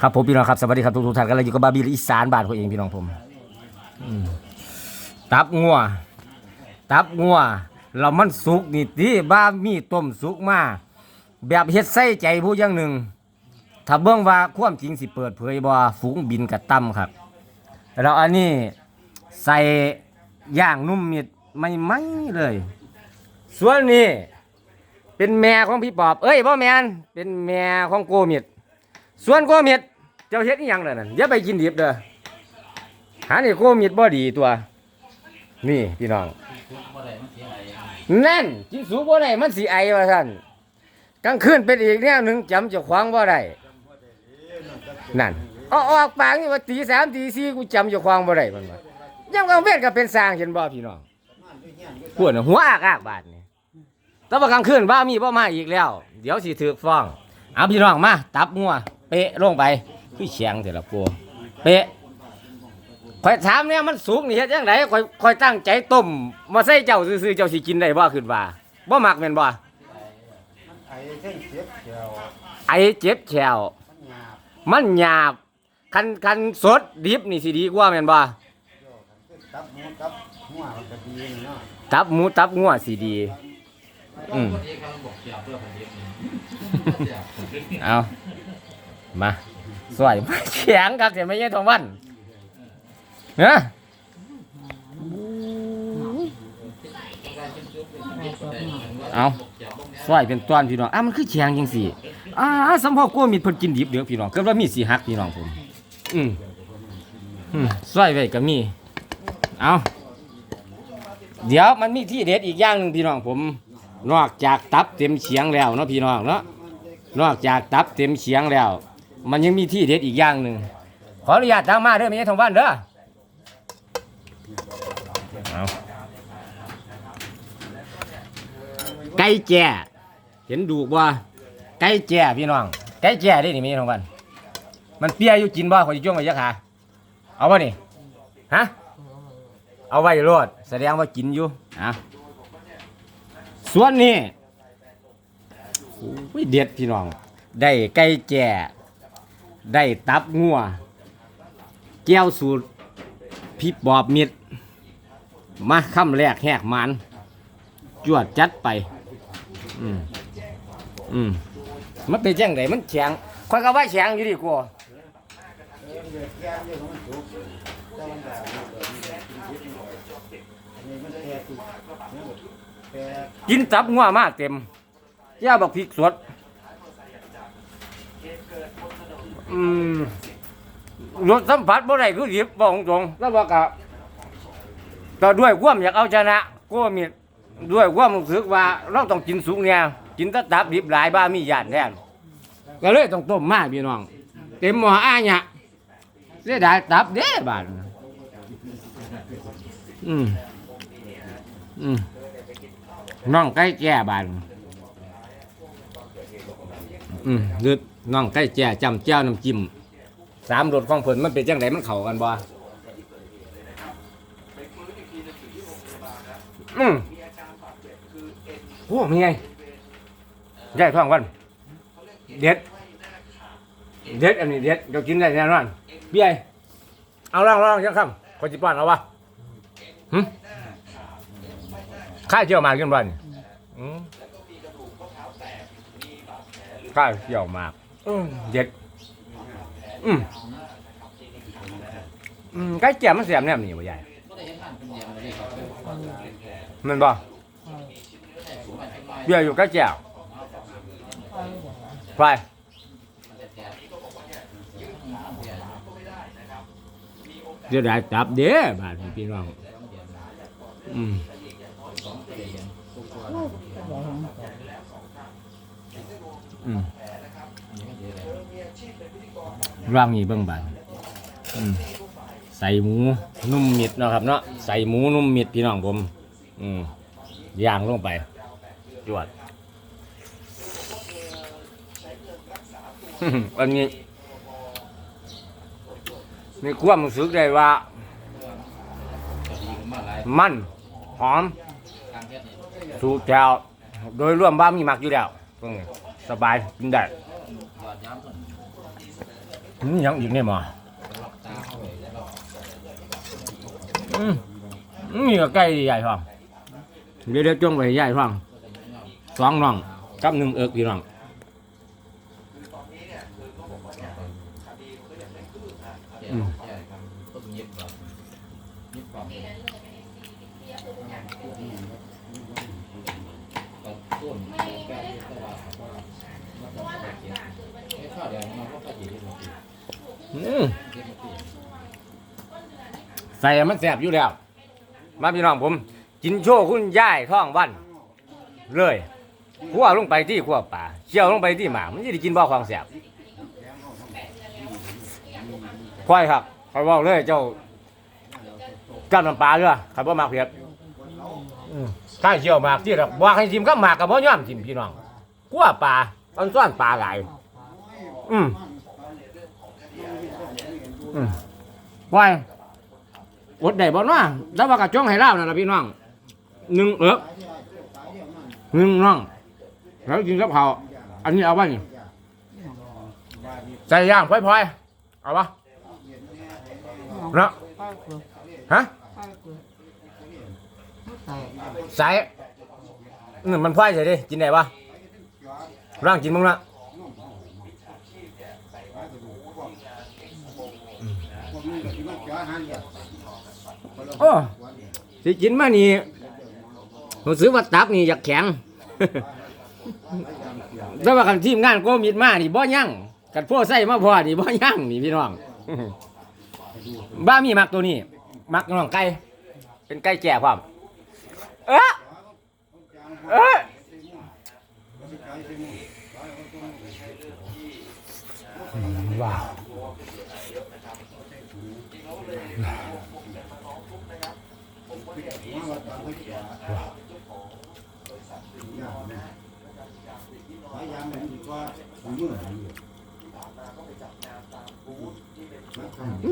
ครับผมพี่น้องครับสวัสดีครับทุกท่านกันเลยอยู่กับบาบีอีสานบ้านผมเองพี่น้องผมตับงัวตับงัวเรามันสุกนี่ที่บ้ามีต้มสุกมาแบบเฮ็ดใส่ใจผู้อย่างหนึ่งถ้าเบิ่งว่าความจริงสิเปิดเผยบ่ฝูงบินกับตั้มครับแล้วอันนี้ใส่ย่างนุ่มมิดไม่ไหมเลย ส่วนนี้เป็นแม่ของพี่ปอบ เอ้ยพ่อแมนเป็นแม่ของโกมิด ส่วนโกมิดเจ้าเฮ็ดอีหยังเลยนั่นอย่าไปกินดิบเด้อหานี่โกมิดบ่ดีตัว นี่พี่น้อง นั่นกินสูบบ่ได้มันสิไอว่าซั่นกลางคืนเป็นอีกแนวหนึงจำเจ้าของบ่ได้นั่นอออกปากนี่ว่าตีสามตีสี่กูจำเจ้าของบ่ได้มันว่ายังกลางเวทก็เป็นสร้างเห็นบ่พี่น้องปวดหัวอากอากบาดนี่แต่ว่ากลางคืนบ้ามีบ่มาอีกแล้ว เดี๋ยวสิถือฟ้อง เอาพี่น้องมาตับงัวเปะลงไปคือเฉียงแต่ละปัวเปะคอยถามเนี่ยมันสุกนี่เฮ็ดจังไดคอยคอยตั้งใจต้มมาใส่เจ้าซื่อๆเจ้าสิกินได้บ่ขึ้นว่าบ่มักแม่นบ่ไอ้เส้นเจ็บเขียวไอเจ็บแฉวมันหยาบมันหยาบคันคันสดดิบนี่สิดีกว่าแม่นบ่โยกตับหมูตับหัวมันก็ดีเนาะตับหมูตับงัวสิดีอืม เอามาสวยมาเฉียงครับเสียไม่ใช่ทองวันเนะเอาสวยเป็นต้อนพี่น้องอะมันคือเฉียงยังสี่อ่าสมพอกลัวมีดเพิ่นกินดิบเดี๋ยวพี่น้องเกิดว่ามีสีหักพี่น้องผม อืมอืมสวยไว้ก็มี เอาเดี๋ยวมันมีที่เด็ดอีกอย่างหนึ่งพี่น้องผม นอกจากตับเต็มเฉียงแล้วเนาะพี่น้องเนาะ นอกจากตับเต็มเฉียงแล้ว มันยังมีที่เด็ดอีกอย่างหนึ่งขออนุญาตทางมาเด้อไม่ใช่ทางบ้านเด้อเอาไก่แจ่เห็นดูกบ่ไก่แจ่พี่น้องไก่แจ่ได้นี่ไม่ใช่ทางบ้านมันเปียอยู่กินบ่ขอจะจ้วงไว้ยักขาเอาบ่นี่ฮะเอาไว้โลดแสดงว่ากินอยู่อะส่วนนี้ อ้ยเด็ดพี่น้อง ได้ไก่แจ่ได้ตับงัวแก้วสูตรพี่บอบมิด มาค่ำแรกแหกมันจวดจัดไป อืมอืมมันเป็นจังไดมันแข็งคอยก็ว่าแข็งอยู่ดีกว่าเออเดือดแก้มเรื่องของมันสุกแต่มันแบบนี่มันแตกอีกนี่แตกกินตับงัวมาเต็ม ย่าบอกพริกสด อืมรสสัมผัสบ่ได้คือหยิบบอกตรงๆแล้วบอกกับก็ด้วยความอยากเอาชนะก็มีด้วยความรู้สึกว่าเราต้องกินสุกเนี่ยกินตะตับดิบหลายบ้ามีญาติแน่ก็เลยต้องต้มมาพี่น้อง เต็มหม้ออ้าเนี่ยเสียดายตับเด้บาดอืมอืมน้องไก่แก่บาด อืมดึดน้องไก่แก่จำเจ้าน้ำจิ้มสามรสของเพิ่นมันเป็นจังไดมันเข้ากันบ่อืมโอ้มีไงใหญ่ท้องวันเด็ด เด็ดอันนี้เด็ดเดี๋ยวกินได้แน่นอนเบี้ยเอาล่างล่างยังคำคนจิป้อนเอาวะหึข้าเจียวมากกินบ่อนอืม ข้าเจียวหมากอืมเด็ด อืมอืมใกล้เจียวมันเสียมแนมนี่บ่ใหญ่มันบ่เบี้ยอยู่ใกล้เจียวไปเดี๋ยวได้จับเด้บาดนี้พี่น้องอืมอืม ร่างนี้เบิ่งบาดอืมใส่หมูนุ่มมิดเนาะครับเนาะใส่หมูนุ่มมิดพี่น้องผม อืมย่างลงไปจวดอันนี้มีความรู้สึกได้ว่า มันหอม สูตรแถวโดยรวมบ้ามีหมักอยู่แล้วตรงนี้ สบายกินได้นี่ยังอีกเนี่ยหมออืมนี่ก็ใกล้ใหญ่ท้องเดี๋ยวเดี๋ยวจ้วงไปให้ใหญ่ท้องสองน้องกับหนึ่งเอิกพี่น้อง ใส่มันแสบอยู่แล้ว มาพี่น้องผม กินโชว์คุณย่ายท้องวัน เลยขัวลงไปที่ขัวป่าเชี่ยวลงไปที่หมามันจะได้กินบ่อของแสบควายครับเขาบอกเลยเจ้ากับน้ำปลาเด้อขับว่มากเพียบถ้าเชี่ยวมากที่เราบอกให้จิ้มก็หมากกับบ่ย่อมจิ้มพี่น้องขัวป่าตอนซ้อนปลาหลายอืมอืมวาย อดได้บ่เนาะแล้วว่ากระจ้องให้เล่านั่นล่ะพี่น้องหนึ่งเอิกหนึ่งน้องแล้วกินกับเผาวอันนี้เอาไว้นี่ใส่ย่างพลอยๆเอาปะเนาะฮะใส่นี่มันพลอยใส่ดิกินได้ปะร่างกินมึงละ โอ้สิกินมานี่ผมซื้อว่าตับนี่อยากแข็ง แต่ว่ากันทีมงานโกมิดมานี่บ่ยั่งกันพวกใส่มาพอนี่บ่ยั่งนี่พี่น้อง บ้ามีมักตัวนี้ มักน้องไก่ เป็นไก่แก่พร้อมเอ๊ะเอ๊ะว้าว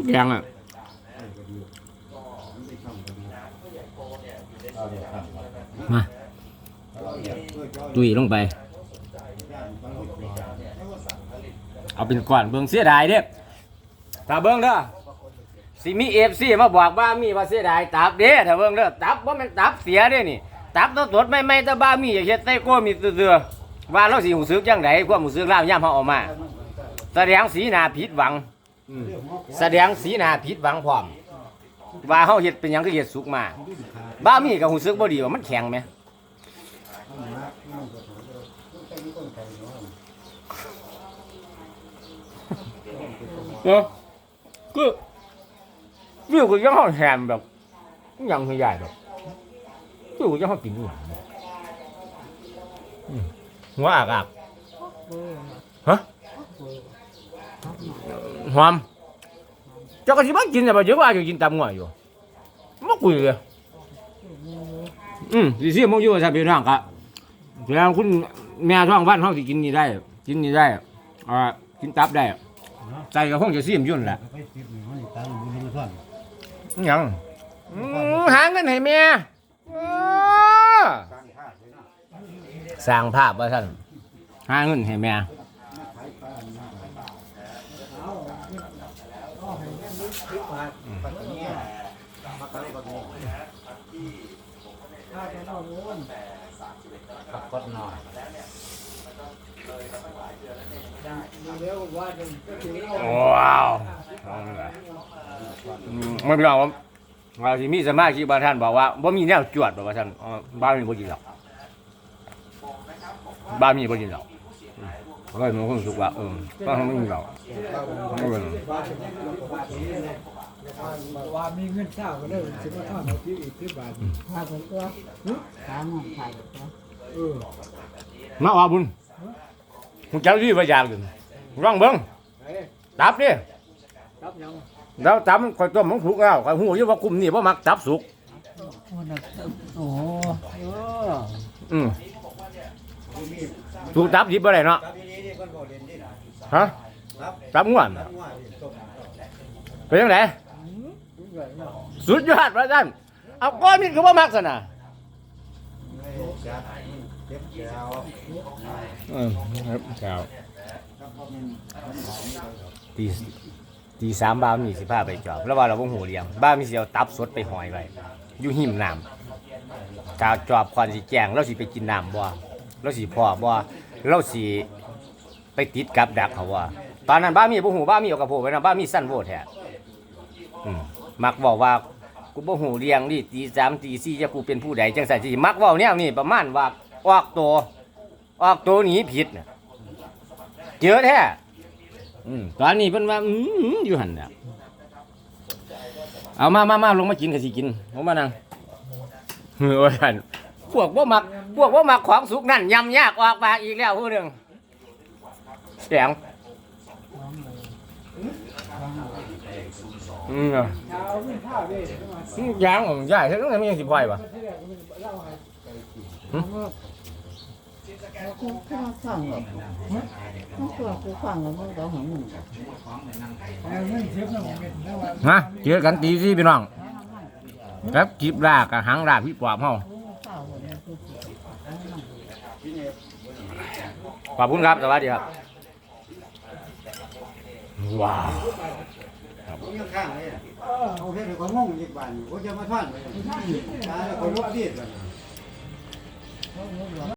แกงอะมาตุยลงไป เอาเป็นก่อนเบื้องเสียดายเด้ถ้าเบื้องเด้อ สิมีเอฟซีมาบอกว่ามีว่าเสียดายตับเด้ถ้าเบิ่งเด้อตับว่ามันตับเสียเด้นี่ ตับตัวตดไม่ไม่แต่บ้ามีอย่าเฮ็ดใส่โก้มีเสือๆว่าเราสิหูซึกจังไดความหูซึกล่ามย่ำเฮาออกมา แสดงสีหน้าผิดหวังแสดงสีหน้าผิดหวังพร้อมว่าเฮาเฮ็ดเป็นหยังก็เฮ็ดสุกมา บ้ามีก็หูซึกบ่ดีว่ามันแข็งไหมเนาะก็ วิวก็ยังห้องแฮมแบบยังไม่ใหญ่แบบวิวก็ยังห้องกินอยู่อืมหัวอากอากฮะหอมเจ้าก็สิมากินแต่บ่เยอะว่าอยู่กินตามงัวอยู่ไมาคุยเลยอืมสิเสียมงอยู่ซะพี่น้องครับแล้วคุณแม่ท้องบ้านเฮาสิกินนี่ได้ กินนี่ได้อ่ากินตับได้ใจก็คงจะซีมยุ่นแหละ หนึ่งมันตายอยู่ในมันท่อนอิหยังอืมหาเงินให้แม่อ้อสร้างภาพไว้นะสร้างภาพว่าท่านหาเงินให้แม่ปัตตานีปัตตานีปัตตานีขับกดหน่อยว้าวอืม ไม่เป็นไรผมว่าที่มีสมาชิกบางท่านบอกว่าบ่มีแนวจวดบอกว่าท่านอ๋อบ้านมีบ่กินหรอกบ้านมีบ่กินหรอกอืมก็เลยมีความรู้สึกว่าเออบ้านเขาไม่มีหรอกไม่เป็นไรว่ามีเงินเช้าก็เลยสิมาทอดเอาที่อีกที่บาทพาไปตัวสามหมื่นไทยตัวเออมาว่าบุญมึงเจ้าที่พยายามกันร่องเบิ้งตับดิรับยัง แล้วตับมันคอยต้มมันสุกแล้วคอยหูอยู่ว่ากลุ่มนี้ว่ามักตับสุกโอ้น่ะโอ้เอออืมถูกตับดิบอะไรเนาะครับนี่นี่คนบอกเรียนนี่นะฮะครับตับง่วนครับว่านี่ต้มเป็นยังไงทุกอย่างนะสุดยอดพระท่านเอาก้อนมิดคือว่ามักสนะไม่จับเจ็บแก้วอืมครับครับครับเพราะมันมันหอมนี่เลยครับตี ตีสามบ้าวมีสิพาไปจอบแล้วว่าเราบ่หูเลี้ยงบ้าวมีเสิเอาตับสดไปหอยไว้อยู่หิมน้ำกาจอบควันสิแจงเราสิไปกินน้ำบ่เราสิพ่อบ่เราสิไปติดกับดักเขาว่าตอนนั้นบ้ามีบ่หูบ้ามีเอากระโปรงไว้นะบ้ามีสั้นโวแท้อืมมักบอกว่ากูบ่หูเลี้ยงดิตีสามตีสี่จะกูเป็นผู้ใดจังซั่นสิมักเว้าแนวนี้ประมาณว่าออกตัวออกตัวหนีผิดน่ะเจอแท้ อืมตอนนี้เพิ่นว่าอืมอยู่หั่นน่ะเอามามามาลงมากินก็สิกินผมมานั่งเฮ้ยว่าหันพวกบ่ามักพวกบ่ามักของสุกนั่นยำยากออกปากอีกแล้วผู้หนึงแสงเอาเงินข้าวดิมอืมยางผมใหญ่เฮ็จังได๋มันยังสิปล่อยวะ แรกเล่าให้กูข้างข้างหรอกมันตัวกูข้างแล้วมันก็หันมึงเอาเงินเทียบน้ำเม็ดแล้วว่าฮะเจอกันตีซี่พี่น้อง ครับคลิปลากกับหางลากพี่ปอบเฮาข้าวมันคือขอบคุณครับ สวัสดีครับ ว้าวผมยังข้างเลยอะเอาเพชรเขางงอีกบ้านผมจะมาท่อนเลยตายแล้วคนลุกดีดเลย